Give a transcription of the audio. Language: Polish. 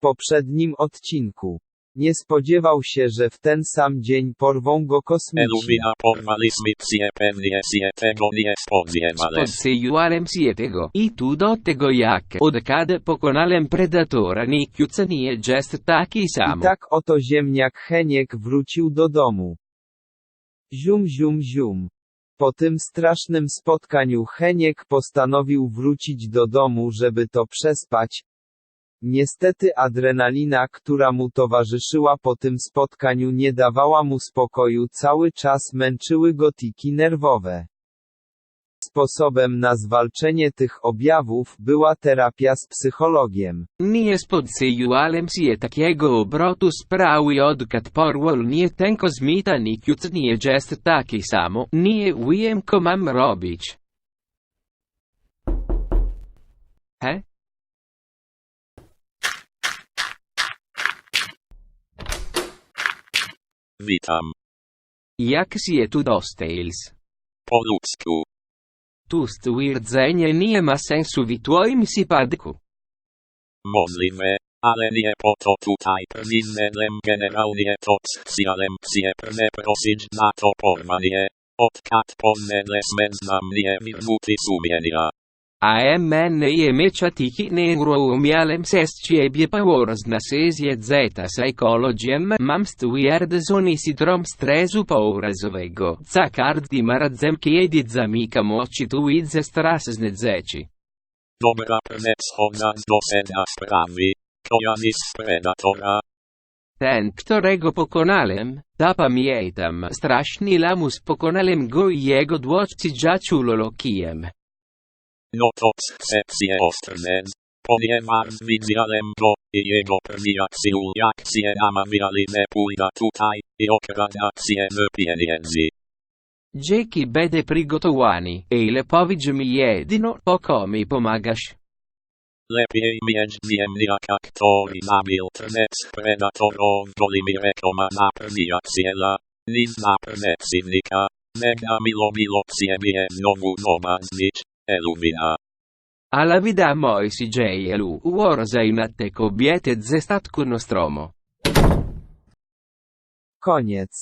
poprzednim odcinku. Nie spodziewał się, że w ten sam dzień porwą go kosmici. Pewnie tego nie. Spodziewałem się tego. I tu do tego jak od kiedy pokonałem Predatora Nikiuca nie jest taki I sam. tak oto ziemniak Heniek wrócił do domu. Zium zium zium. Po tym strasznym spotkaniu Heniek postanowił wrócić do domu, żeby to przespać. Niestety adrenalina, która mu towarzyszyła po tym spotkaniu nie dawała mu spokoju, cały czas męczyły go tiki nerwowe. Sposobem na zwalczenie tych objawów była terapia z psychologiem. Nie spodziewałem się takiego obrotu sprawy odkąd porwal nie ten kosmita Nikiuc nie jest taki samo. Nie wiem co mam robić. He? Witam. Jak się tu dostels? Po ludzku. Tu stwierdzenie nie ma sensu w twoim przypadku. Możliwe, ale nie po to tutaj przyszedłem generalnie to z celem przeprosić za to porwanie. Odkąd poszedłeś mnie wirzuty sumienia. A mnie je mecza tiki neuroumiałem se z ciebie położna se zjedzeta psychologiem mam stwierdzony syndrom stresu pourazowego. Za każdym razem kiedy zamykam oczy tu widzę straszne rzeczy. Dobra przechodząc do sedna sprawy. Kojarzysz Predatora? Ten, którego pokonałem, zapamiętam straszny lamus pokonałem go i jego dłodcy dziaciulolokiem. Lotos sepsie ostrzec. Ponieważ widziałem go, i jego prwiacji uliakcje namawiali nie pójda tutai, i okradacje z pieniędzy. Dzięki bede przygotowani, i lepowiedz mi jedino, o komi pomagasz. Lepiej mieć wiem jak aktor zabił predator predatorów golimi rękoma na przyjaciela, niż na przeciwnika. Mega mi lubiło ciebie znowu zobaczyć. Elumina. Alla vida moi si GLU, uorzaj na te kobiety ze statku Nostromo. Koniec.